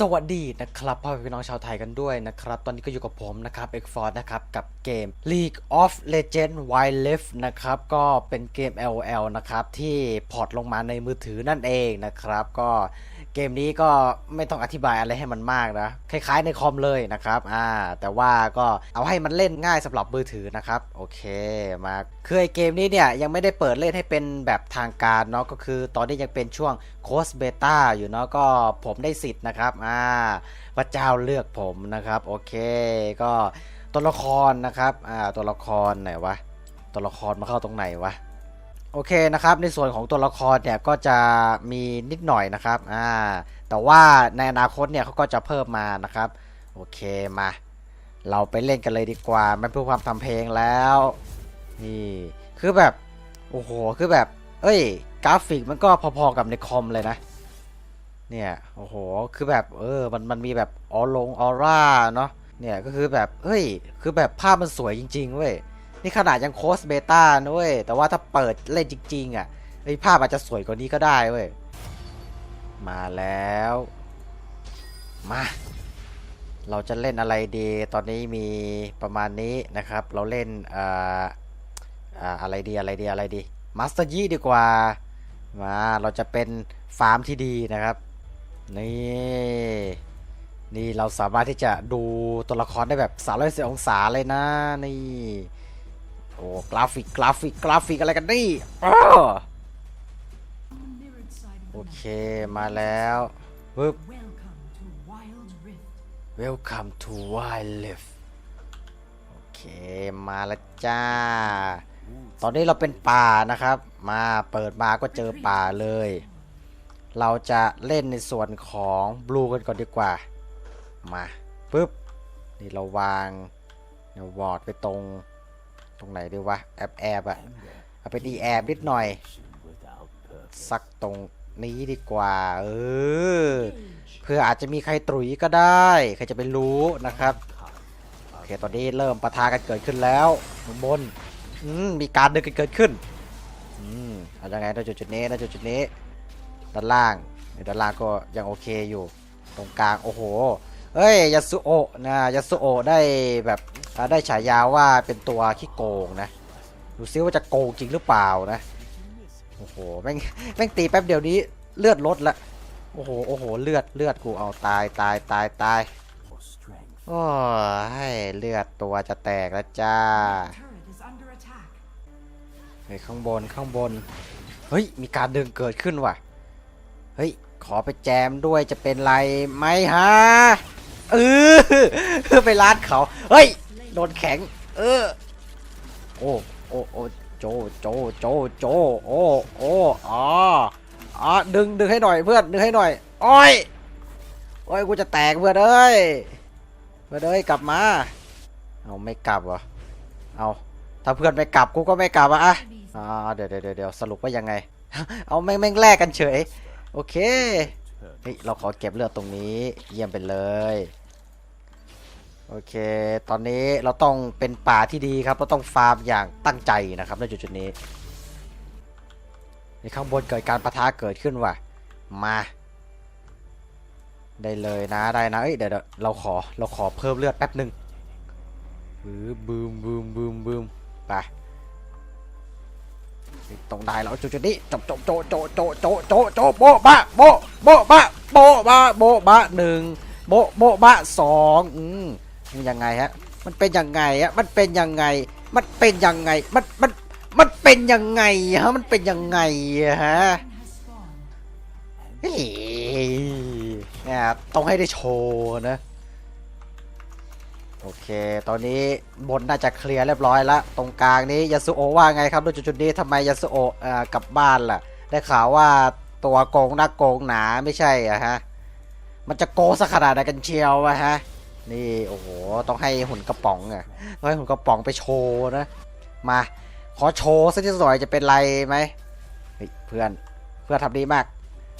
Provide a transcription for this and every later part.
สวัสดีนะครับพ่อพี่น้องชาวไทยกันด้วยนะครับ ตอนนี้ก็อยู่กับผมนะครับเอ็กฟอร์ดนะครับ กับเกม League of Legends Wild Rift นะครับ ก็เป็นเกม LOL นะครับ ที่พอร์ตลงมาในมือถือนั่นเองนะครับ ก็ เกมนี้ก็ไม่ต้องอธิบายอะไรให้มันมากนะ คล้ายๆในคอมเลยนะครับ อ่า แต่ว่าก็เอาให้มันเล่นง่ายสำหรับมือถือนะครับ โอเค มาคือไอเกมนี้เนี่ยยังไม่ได้เปิดเล่นให้เป็นแบบทางการเนาะ ก็คือตอนนี้ยังเป็นช่วงโค้ชเบต้าอยู่เนาะ ก็ผมได้สิทธิ์นะครับ อ่า พระเจ้าเลือกผมนะครับ โอเค ก็ตัวละครนะครับ อ่า ตัวละครไหนวะ ตัวละครมาเข้าตรงไหนวะ โอเคนะครับ ในส่วนของตัวละครเนี่ยก็จะมีนิดหน่อยนะครับอ่าแต่ว่าในอนาคตเนี่ยเขาก็จะเพิ่มมานะครับโอเคมา เราไปเล่นกันเลยดีกว่าไม่เพื่อความทำเพลงแล้วนี่คือแบบโอ้โหคือแบบ เอ้ย กราฟิกมันก็พอๆกับในคอมเลยนะ เนี่ยโอ้โหคือแบบเออมันมันมีแบบออลงออร่าเนาะเนี่ยก็คือแบบเฮ้ยคือแบบภาพมันสวยจริงๆเว้ย นี่ขนาดยังโค้ชเบต้านะเว้ย แต่ว่าถ้าเปิดเล่นจริง ๆ อะไอภาพอาจจะสวยกว่านี้ก็ได้เว้ย มาแล้ว มา เราจะเล่นอะไรดี ตอนนี้มีประมาณนี้นะครับ เราเล่นอ่าอ่าอะไรดีอะไรดีอะไรดีมาสเตอร์ยี่ดีกว่า มาเราจะเป็นฟาร์มที่ดีนะครับ นี่ นี่เราสามารถที่จะดูตัวละครได้แบบ360องศาเลยนะ นี่ โอ้กราฟิกกราฟิกกราฟิกอะไรกันนี่อ้อโอเคมาแล้วปึ๊บ Welcome to Wild Welcome to Wild Rift. Rift โอเคมาแล้วจ้า ตอนนี้เราเป็นป่านะครับ มาเปิดมาก็เจอป่าเลย เราจะเล่นในส่วนของบลูกันก่อนดีกว่า มาปึ๊บ นี่เราวางเนี่ยวอร์ดไปตรง ตรงไหนดีวะ แอบแอบอะเอาไปดีแอบนิดหน่อย Without purpose. สักตรงนี้ดีกว่า เออ เพื่ออาจจะมีใครตรุยก็ได้ ใครจะไปรู้นะครับ โอเค ตอนนี้เริ่มปะทะกันเกิดขึ้นแล้วบนบนอืมมีการเดินกันเกิดขึ้น อืมเอายังไงณจุดจุดนี้ณจุดจุดนี้ ด้านล่างด้านล่างก็ยังโอเคอยู่ ตรงกลาง โอ้โห เอ้ย ยาสุโอะนะ ยาสุโอะได้แบบอ่า ได้ฉายาว่าเป็นตัวขี้โกงนะ ดูซิว่าจะโกงจริงหรือเปล่านะ โอ้โห แม่ง แม่งตีแป๊บเดียวนี้เลือดลดละ โอ้โห โอ้โห เลือด เลือดกูเอาตาย ตาย ตาย ตาย โอ้ยเลือดตัวจะแตกแล้วจ้าเฮ้ยข้างบน ข้างบน เฮ้ย มีการดึงเกิดขึ้นว่ะ เฮ้ย ขอไปแจมด้วยจะเป็นไรไหมฮะเออไปร้านเขา เฮ้ย โดนแข็ง เออ โอ้โอ้โอ้โจโจโจโจโอ้โอ้อ๋ออ๋อดึงดึงให้หน่อยเพื่อนดึงให้หน่อยโอ้ยโอ้ยกูจะแตกเพื่อนเอ้ยเพื่อนเอ้ยกลับมาเอาไม่กลับเหรอเอาถ้าเพื่อนไม่กลับกูก็ไม่กลับอะอะอ่าเดี๋ยวเดี๋ยวเดี๋ยวสรุปว่ายังไง เอาแม่งแม่งแลกกันเฉย โอเคเฮ้ยเราขอเก็บเลือดตรงนี้ เยี่ยมไปเลย โอเค ตอนนี้เราต้องเป็นป่าที่ดีครับ เราต้องฟาร์มอย่างตั้งใจนะครับในจุดจุดๆนี้ในข้างบนเกิดการประทะเกิดขึ้นว่ะ มา ได้เลยนะได้นะ เอ้ยเดี๋ยวเดี๋ยวเราขอเราขอเพิ่มเลือดแป๊บหนึ่งบืมบูมบูมบูมบูมไปตรงได้แล้วจุดจุดๆนี้จบจบโจโจโจโจโจโจโบบะโบโบบะโบบะโบบะหนึ่งโบโบบะสองอืม มันยังไงฮะ มันเป็นยังไงฮะ มันเป็นยังไง มันเป็นยังไง มัน มัน มันเป็นยังไงฮะ มันเป็นยังไงฮะเนี่ยต้องให้ได้โชว์นะ โอเค ตอนนี้บนน่าจะเคลียร์เรียบร้อยแล้ว ตรงกลางนี้ยาสุโอะว่าไงครับด้วยจุดๆนี้ทำไมยาสุโอะเออกลับบ้านล่ะ ได้ข่าวว่าตัวโกงนักโกงหนาไม่ใช่อะฮะ มันจะโกงสักขนาดไหนกันเชียววะฮะ นี่โอ้โหต้องให้หุ่นกระป๋องอะต้องให้หุ่นกระป๋องไปโชว์นะ มา ขอโชว์สักทีหน่อยจะเป็นไรไหมเพื่อนเพื่อนทำดีมาก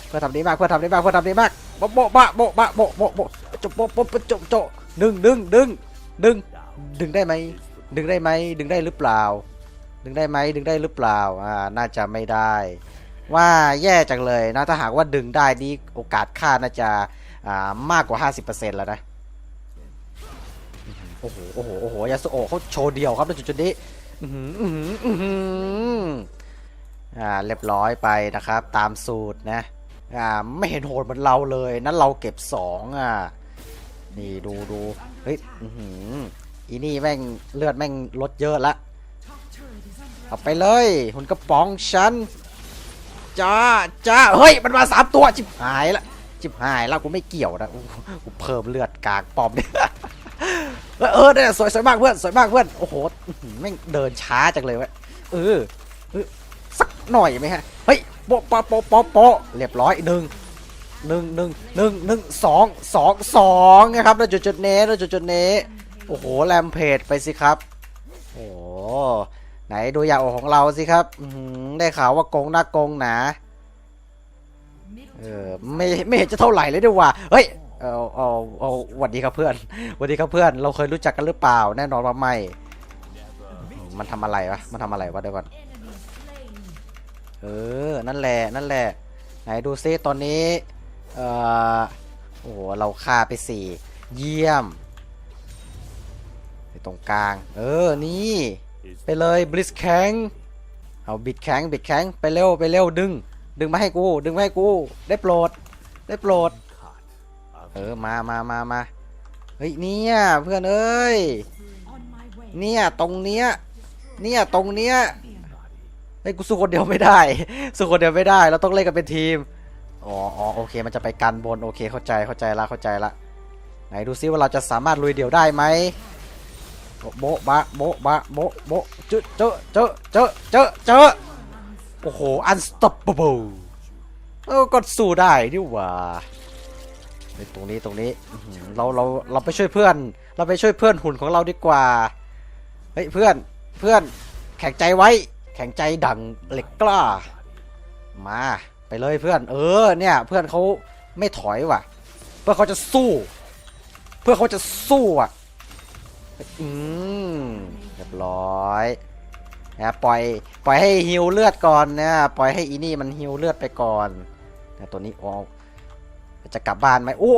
เพื่อนทำดีมากเพื่อนทำดีมากเพื่อนทำดีมากโบะโบะบะโบะบะโบะโบะโบะจบโบะโบะจบโจดึงดึงดึงดึงดึงได้ไหมดึงได้ไหมดึงได้หรือเปล่า ดึงได้ไหมดึงได้หรือเปล่าอ่าน่าจะไม่ได้ ว่าแย่จังเลยนะถ้าหากว่าดึงได้นี่โอกาสฆ่าน่าจะอ่ามากกว่า 50%แล้วนะ อ้โอ้โหโอ้โหโอ้โหยาสุโอะเขาโชว์เดียวครับในจุดนี้อือหืออือหืออ่าเรียบร้อยไปนะครับ ตามสูตรนะอ่าไม่เห็นโหดเหมือนเราเลยนั้นเราเก็บสองอะนี่ดูดูเฮ้ยอือหืออีนี่แม่งเลือดแม่งลดเยอะละเอาไปเลยหุ่นกระป๋องฉันจ้าจ้าเฮ้ยมันมาสามตัวจิบหายละจิบหายแล้วกูไม่เกี่ยวนะกูกูเพิ่มเลือดกากปอมเนี่ย เออเออเนี่ยสวยสวยมากเพื่อนสวยมากเพื่อนโอ้โหแม่งเดินช้าจังเลยวะเออเออสักหน่อยไหมฮะเฮ้ยโปะโปะโปะโปะปะเรียบร้อยหนึ่งหนึ่งหนึ่งหนึ่งหนึ่งสองสองสองนะครับแล้วจุดจุดเน้แล้วจุดจุดเน้โอ้โหแรมเพจไปสิครับโอ้ไหนดูอย่างของเราสิครับได้ข่าวว่าโกงหน้าโกงหนาเออไม่ไม่เห็นจะเท่าไหร่เลยดีกว่าเฮ้ย เอาเอาเอาหวัดดีครับเพื่อนหวัดดีครับเพื่อน เราเคยรู้จักกันหรือเปล่า แน่นอนว่าไม่ มันทำอะไรวะ มันทำอะไรวะเดี๋ยวก่อน เออ นั่นแหละ นั่นแหละ ไหนดูซิตอนนี้ เออโอ้โห เราฆ่าไปสี่ เยี่ยมไปตรงกลาง เออ นี่ ไปเลยบลิสแข็งเอาบิดแข็งบิดแข็งไปเร็ว ไปเร็ว ดึง ดึงมาให้กู ดึงมาให้กู ได้โปรด ได้โปรด เออมามามามาเฮ้ยเนี่ยเพื่อนเอ้ยเนี่ยตรงเนี้ยเนี่ยตรงเนี้ยเฮ้ยกูสู้คนเดียวไม่ได้สู้คนเดียวไม่ได้เราต้องเล่นกันเป็นทีมอ๋ออ๋อโอเคมันจะไปกันบนโอเคเข้าใจเข้าใจละเข้าใจละไหนดูซิว่าเราจะสามารถลุยเดี่ยวได้ไหมโบบะโบบะโบโบเจอเจอเจอเจอเจอเจอโอ้โห unstoppable เออก็สู้ได้ดิว่า เฮ้ยตรงนี้ตรงนี้อื้อหือเราเราเราไปช่วยเพื่อน เราไปช่วยเพื่อนหุ่นของเราดีกว่า เฮ้ยเพื่อนเพื่อนแข็งใจไว้ แข็งใจดังเหล็กกล้า มาไปเลยเพื่อน เออเนี่ย เพื่อนเขาไม่ถอยว่ะ เพื่อนเขาจะสู้ เพื่อนเขาจะสู้อะ อืมเรียบร้อยนะปล่อยปล่อยให้ฮิวเลือดก่อนนะปล่อยให้อีนี่มันฮิวเลือดไปก่อนนะตัวนี้โอ้ จะกลับบ้านไหมโอ้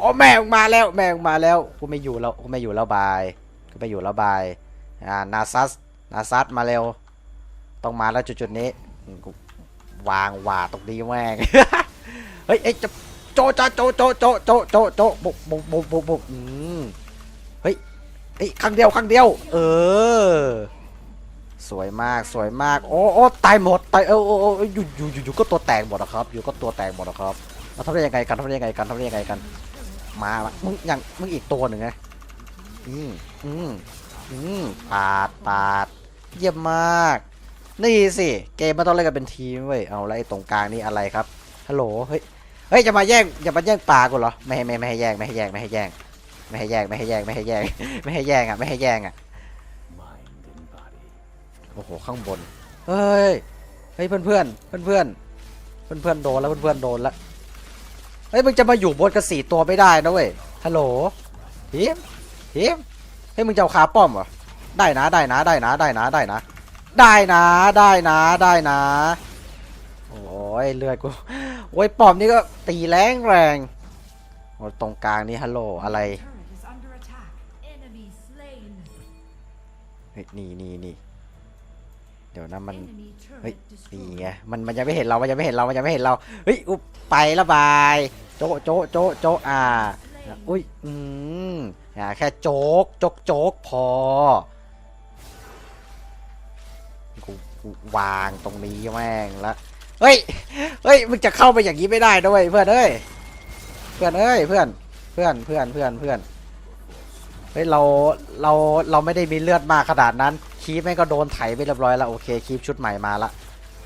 โอ้แม่งมาแล้วแม่งมาแล้วกูไม่อยู่แล้วกูไม่อยู่แล้วบายกูไม่อยู่แล้วบายอ่านาซัสนาซัสมาเร็ว ต้องมาแล้วจุดๆนี้กูวางหวาตรงนี้แม่งเฮ้ยเอ้ยจะโจจ้าโจโจโจโจโจโจบุกบุกบุกบุกบุกอืมเฮ้ยเอ้ยครั้งเดียวครั้งเดียว เออ สวยมากสวยมากโอ้โอ้ตายหมดตายเออโอ้โอ้อยู่อยู่อยู่อยู่ก็ตัวแตกหมดนะครับ อยู่ก็ตัวแตกหมดนะครับ เราทำได้ยังไงกันทำได้ยังไงกันทำได้ยังไงกัน มามามึงอย่างมึงอีกตัวหนึ่งไงอืมอืมอืมปาดปาดเยี่ยมมาก นี่สิเกมมันต้องเล่นกันเป็นทีมเว้ยเอาแล้วไอ้ตรงกลางนี่อะไรครับฮัลโหลเฮ้ยเฮ้ยจะมาแย่งอย่ามาแย่งปลากูเหรอไม่ให้ไม่ไม่ให้แย่งไม่ให้แย่งไม่ให้แย่งไม่ให้แย่งไม่ให้แย่งไม่ให้แย่งไม่ให้แย่งอะไม่ให้แย่งอะโอ้โหข้างบนเฮ้ยเฮ้ยเพื่อนเพื่อนเพื่อนเพื่อนเพื่อนโดนแล้วเพื่อนเพื่อนโดนแล้ว ฮ้ยมึงจะมาอยู่บนกันสี่ตัวไม่ได้นะเว้ยฮัลโหลทีมทีมเฮ้ยมึงจะเอาคาป้อมเหรอได้นะได้นะได้นะได้นะได้นะ ได้นะได้นะได้นะโอ้ยเลือดกูโอ้ยป้อมนี่ก็ตีแรงแรงโอ้ยตรงกลางนี่ฮัลโหลอะไร turret is under attack enemy slain เฮ้ยนี่นี่นี่ เดี๋ยวนะมัน enemy เฮ้ย turret นี่ destroyed ไง มันมันยังไม่เห็นเรา มันยังไม่เห็นเรา มันยังไม่เห็นเรา เฮ้ย อุยไปและบาย โจะโจะโจะโจะอ่า อุ้ย อืมอ่าแค่โจ๊กโจ๊กโจ๊กพอ กูกูวางตรงนี้แม่งละ เฮ้ย เฮ้ย มึงจะเข้าไปอย่างนี้ไม่ได้ด้วยเพื่อนเอ้ย เพื่อนเอ้ย เพื่อน เพื่อน เพื่อน เพื่อน เพื่อน เฮ้ย เรา เรา เราไม่ได้มีเลือดมากขนาดนั้น คีปแม่งก็โดนไถไปเรียบร้อยแล้วโอเคคีปชุดใหม่มาละ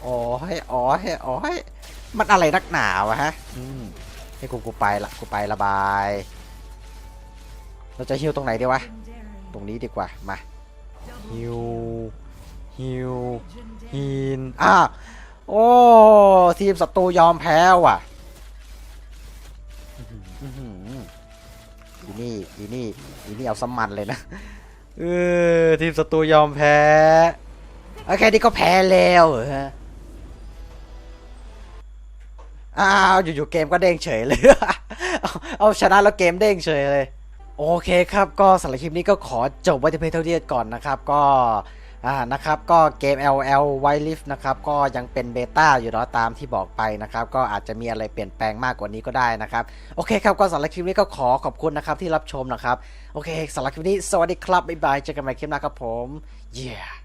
อ๋อให้อ๋อให้อ๋อให้มันอะไรนักหนาวะฮะอืมให้กูกูไปละกูไประบาย เราจะฮิวตรงไหนดีวะ ตรงนี้ดีกว่ามาฮิวฮิวฮีนอะโอ้ทีมศัตรูยอมแพ้ว่ะอื้อหืออีนี่อีนี่อีนี่เอาสมันเลยนะ เออทีมศัตรูยอมแพ้โอเคนี่ก็แพ้แล้วฮะอ้าวอยู่ๆเกมก็เด้งเฉยเลยเอาชนะแล้วเกมเด้งเฉยเลย โอเคครับก็สำหรับคลิปนี้ก็ขอจบไว้ที่เพียงเท่านี้ก่อนนะครับ ก็ อ่านะครับก็เกม LL White Rift นะครับก็ยังเป็นเบต้าอยู่เนาะตามที่บอกไปนะครับก็อาจจะมีอะไรเปลี่ยนแปลงมากกว่านี้ก็ได้นะครับโอเคครับก็สำหรับคลิปนี้ก็ขอขอบคุณนะครับที่รับชมนะครับโอเคสำหรับคลิปนี้สวัสดีครับบ๊ายบายเจอกันใหม่คลิปหน้าครับผมเย้